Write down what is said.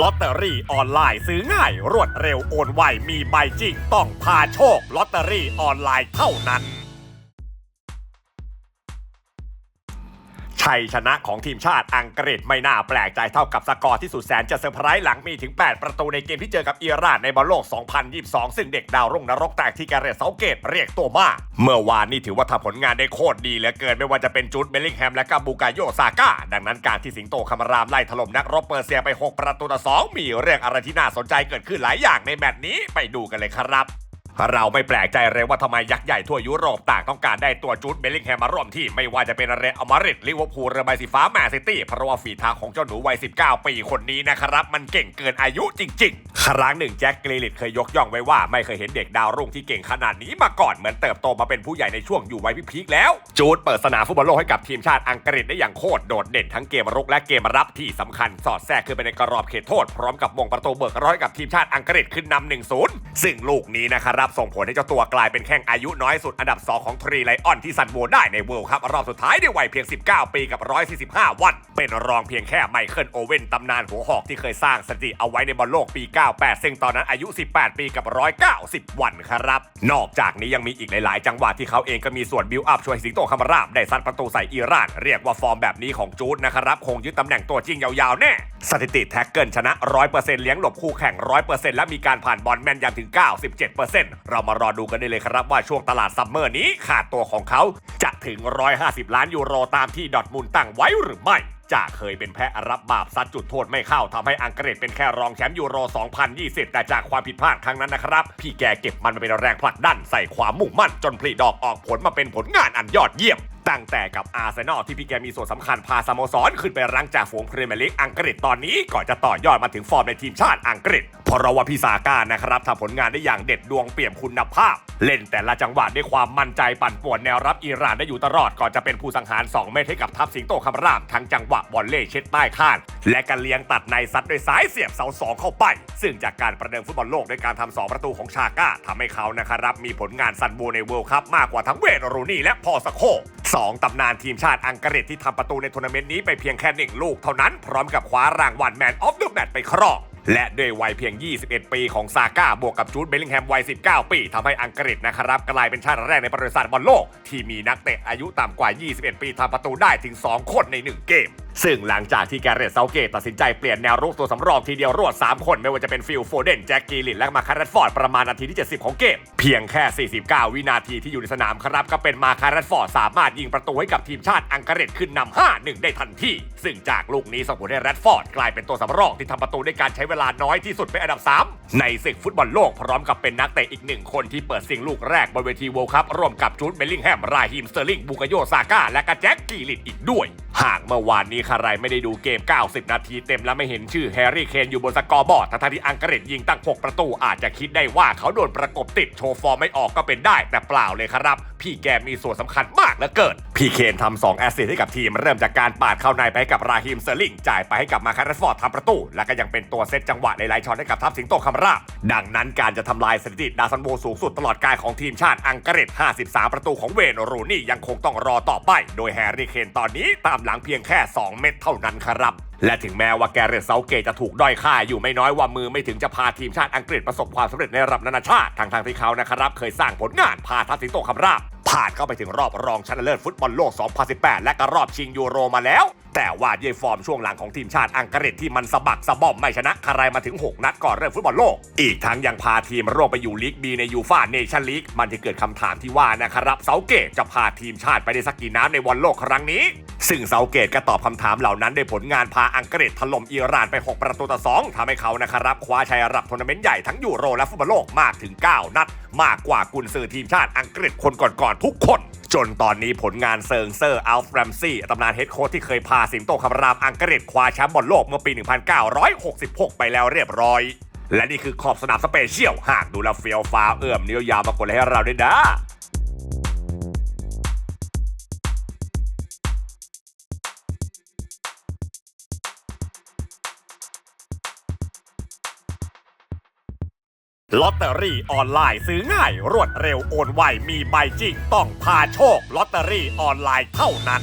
ลอตเตอรี่ออนไลน์ซื้อง่ายรวดเร็วโอนไวมีใบจริงต้องพาโชคลอตเตอรี่ออนไลน์เท่านั้น ชัยชนะของทีมชาติอังกฤษไม่น่าแปลกใจเท่ากับสกอร์ที่สุดแสนจะเซอร์ไพรส์หลังมีถึง 8 ประตูในเกมที่เจอกับอิหร่านในบอลโลก 2022 ซึ่งเด็กดาวรุ่งนรกแตกที่แกเรตเซาเกตเรียกตัวมา เมื่อวานนี่ถือว่าทำผลงานได้โคตรดีเหลือเกิน ไม่ว่าจะเป็นจูดเบลลิงแฮมและก็บูกาโยซาก้า ดังนั้นการที่สิงโตคำรามไล่ถล่มนักรบเปอร์เซียไป 6 ประตูต่อ 2 มีเรื่องอะไรที่น่าสนใจเกิดขึ้นหลายอย่างในแมตช์นี้ไปดูกันเลยครับ เราไม่แปลกใจเลยว่าทำไมยักษ์ใหญ่ทั่วยุโรปต่างต้องการได้ตัวจูดเบลลิงแฮมมาร่วมที่ไม่ว่าจะเป็นเรอัลมาริดลิเวอร์พูลเรือใบสีฟ้าแมนซิตี้เพราะว่าฝีเท้าของเจ้าหนูวัย 19 ปีคนนี้นะครับ มันเก่งเกินอายุจริง ๆ ครั้งหนึ่งแจ็คกรีลิตเคยยกย่องไว้ว่าไม่เคยเห็นเด็กดาวรุ่งที่เก่งขนาดนี้มาก่อนเหมือนเติบโตมาเป็นผู้ใหญ่ในช่วงอยู่วัยพีคแล้ว จูดเปิดสนามฟุตบอลโลกให้กับทีมชาติอังกฤษได้อย่างโคตรโดดเด่นทั้งเกมรุกและเกมรับที่สำคัญสอดแทรกขึ้นไปในกรอบเขตโทษ พร้อมกับมงประตูเบิกร้อยกับทีมชาติอังกฤษขึ้นนำหนึ่งศูนย์ซึ่งลูกนี้นะครับส่งผลให้เจ้าตัวกลายเป็นแข้งอายุน้อยสุดอันดับ 2 ของทรีไลออนที่ซันโวได้ในเวิลด์คัพรอบสุดท้ายในวัยเพียง 19 ปีกับ 145 วัน เป็นรองเพียงแค่ไมเคิลโอเว่นตำนานหัวหอกที่เคยสร้างสถิติเอาไว้ในบอลโลกปี98ซึ่งตอนนั้นอายุ 18 ปีกับ 190 วันครับ นอกจากนี้ยังมีอีกหลาย ๆ จังหวะที่เขาเองก็มีส่วนบิวอัพช่วยสิงโตคำราบได้ซัดประตูใส่อิหร่าน เรียกว่าฟอร์มแบบนี้ของจูดนะครับ คงยึดตำแหน่งตัวจริงยาว ๆ แน่ สถิติแท็กเกิลชนะ 100%เลี้ยงหลบคู่แข่ง 100%และมีการผ่านบอลแม่นยำถึง 97%เรามารอดูกันได้เลยครับว่าช่วงตลาดซัมเมอร์นี้ขาดตัวของเขาจะถึง 150 ล้านยูโรตามที่ดอทมุนด์ตั้งไว้หรือไม่ จะเคยเป็นแพ้รับบาปซัดจุดโทษไม่เข้าทำให้อังกฤษเป็นแค่รองแชมป์ยูโร 2020 แต่จากความผิดพลาดครั้งนั้นนะครับ พี่แกเก็บมันมาเป็นแรงผลักดันใส่ความมุ่งมั่นจนผลิดอกออกผลมาเป็นผลงานอันยอดเยี่ยมตั้งแต่กับอาร์เซนอลที่พี่แกมีส่วนสำคัญพาสโมสรขึ้นไปรั้งจากฝูงพรีเมียร์ลีกอังกฤษตอนนี้ก่อนจะต่อยอดมาถึงฟอร์มในทีมชาติอังกฤษ เพราะว่าพี่ซาก้านะครับทำผลงานได้อย่างเด็ดดวงเปี่ยมคุณภาพ เล่นแต่ละจังหวะด้วยความมั่นใจปั่นป่วนแนวรับอิหร่านได้อยู่ตลอดก่อนจะเป็นผู้สังหาร 2 เมตรให้กับทัพสิงโตคำรามทั้งจังหวะบอลเล่เช็ดใต้คานและการเลี้ยงตัดในซัดด้วยซ้ายเสียบเสาสองเข้าไป ซึ่งจากการประเดิมฟุตบอลโลกด้วยการทำสองประตูของชาก้าทำให้เขานะครับมีผลงานซันโบในเวิลด์คัพมากกว่าทั้งเวทรูนี่และพอสโคสองตำนานทีมชาติอังกฤษที่ทำประตูในทัวร์นาเมนต์นี้ไปเพียงแค่หนึ่งลูกเท่านั้นพร้อมกับคว้ารางวัลแมนออฟเดอะแมตช์ไปครอง และด้วยวัยเพียง 21 ปีของซาก้าบวกกับจูดเบลลิงแฮมวัย 19 ปีทำให้อังกฤษนะครับกลายเป็นชาติแรกในประวัติศาสตร์บอลโลก ที่มีนักเตะอายุต่ำกว่า 21 ปีทำประตูได้ถึง 2 คนใน 1 เกม ซึ่งหลังจากที่แกเรตเซาเกตตัดสินใจเปลี่ยนแนวรุกตัวสำรองทีเดียวรวด 3 คน ไม่ว่าจะเป็นฟิลโฟเดนแจ็คกีลินและมาคาร์ดฟอร์ดประมาณนาทีที่ 70 ของเกม เพียงแค่ 49 วินาทีที่อยู่ในสนามครับก็เป็นมาคาร์ดฟอร์ดสามารถยิงประตูให้กับทีมชาติอังกฤษขึ้นนำ5-1 ได้ทันทีซึ่งจากลูกนี้ส่งผลให้แรดฟอร์ดกลายเป็นตัวสำรองที่ทำประตูด้วยการใช้เวลาน้อยที่สุดเป็นอันดับ 3 ในศึกฟุตบอลโลกพร้อมกับเป็นนักเตะอีกหนึ่งคนที่เปิดซิงลูกแรกบนเวทีเวิลด์คัพร่วมกับจูดเบลลิงแฮมราฮิมสเตอร์ลิงบูกาโยซาก้าและก็แจ็คกีลินอีกด้วย หากเมื่อวานนี้ใครไม่ได้ดูเกม 90 นาทีเต็มและไม่เห็นชื่อแฮร์รี่เคนอยู่บนสกอร์บอร์ดทั้งที่อังกฤษยิงตั้ง 6 ประตูอาจจะคิดได้ว่าเขาโดนประกบติดโชว์ฟอร์มไม่ออกก็เป็นได้ แต่เปล่าเลยครับ พี่แกมีส่วนสำคัญมากเหลือเกิน พี่เคนทำ2แอสซิสให้กับทีม เริ่มจากการปาดเข้าในไปกับราฮิมเตอร์ลิงจ่ายไปให้กับมาคาร์ฟอร์ดทำประตู และก็ยังเป็นตัวเซตจังหวะในไลน์ช็อตให้กับทัพสิงโตคำราบ ดังนั้นการจะทำลายสถิติดาซันโบสูงสุดตลอดกายของทีมชาติอังกฤษ 53 ประตูของเวย์นรูนี่ยังคงต้องรอต่อไป โดยแฮร์รี่เคนตอนนี้ตามหลังเพียงแค่ 2 เม็ดเท่านั้นครับและถึงแม้ว่าแกเรตเซาเกตจะถูกด้อยค่าอยู่ไม่น้อยว่ามือไม่ถึงจะพาทีมชาติอังกฤษประสบความสำเร็จในระดับนานาชาติทางทางที่เขานะครับเคยสร้างผลงานพาทัพสิงโตคำราบ ผ่านเข้าไปถึงรอบรองชนะเลิศฟุตบอลโลก 2018 และก็รอบชิงยูโรมาแล้ว แต่ว่าเยฟอร์มช่วงหลังของทีมชาติอังกฤษที่มันสะบักสะบอมไม่ชนะใครมาถึง 6 นัดก่อนเริ่มฟุตบอลโลก อีกทั้งยังพาทีมร่วงไปอยู่ลีกบีในยูฟ่าเนชั่นลีกมันจะเกิดคำถามที่ว่านะครับเซาเกตจะพาทีมชาติไปได้สักกี่น้ำในบอลโลกครั้งนี้ ซึ่งเซาเกตก็ตอบคำถามเหล่านั้นด้วยผลงานพาอังกฤษถล่มอิหร่านไป 6 ประตูต่อ 2ทำให้เขานะครับคว้าชัยระดับทัวร์นาเมนต์ใหญ่ทั้งยูโรและฟุตบอลโลกมากถึง 9 นัด มากกว่ากุนซือทีมชาติอังกฤษคนก่อนๆทุกคนจนตอนนี้ผลงานเซิงเซอร์อัลฟรัมซี่ตำนานเฮดโค้ชที่เคยพาสิงโตคำรามอังกฤษคว้าแชมป์บอลโลกเมื่อปี 1966 ไปแล้วเรียบร้อย และนี่คือขอบสนามสเปเชียลหากดูแล้วเฟียวฟ้าวเอื้อมนิ้วยาวมากดไลค์ให้เราด้วยนะ ลอตเตอรี่ออนไลน์ซื้อง่ายรวดเร็วโอนไวมีใบจริงต้องพาโชคลอตเตอรี่ออนไลน์เท่านั้น